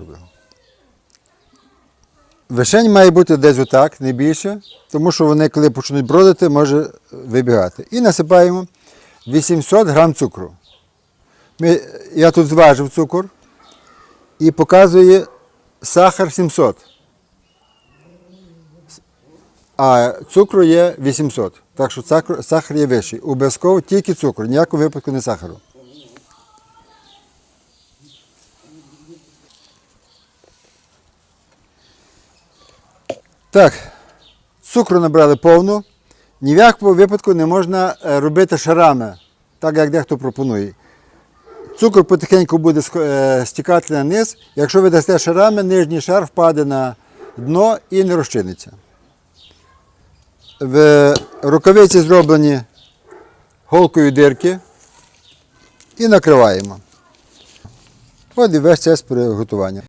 робив. Вишень має бути десь отак, не більше, тому що вони, коли почнуть бродити, може вибігати. І насипаємо 800 грам цукру. Ми, я тут зважив цукор і показує сахар 700. А цукру є 800. Так що сахар є вищий. Обов'язково тільки цукор, ніякого випадку не сахару. Так, цукру набрали повну. Ні в якому випадку не можна е, робити шарами, так як дехто пропонує. Цукор потихеньку буде е, стікати на низ. Якщо ви дасте шарами, нижній шар впаде на дно і не розчиниться. В рукавиці зроблені голкою дирки і накриваємо. От і весь час приготування.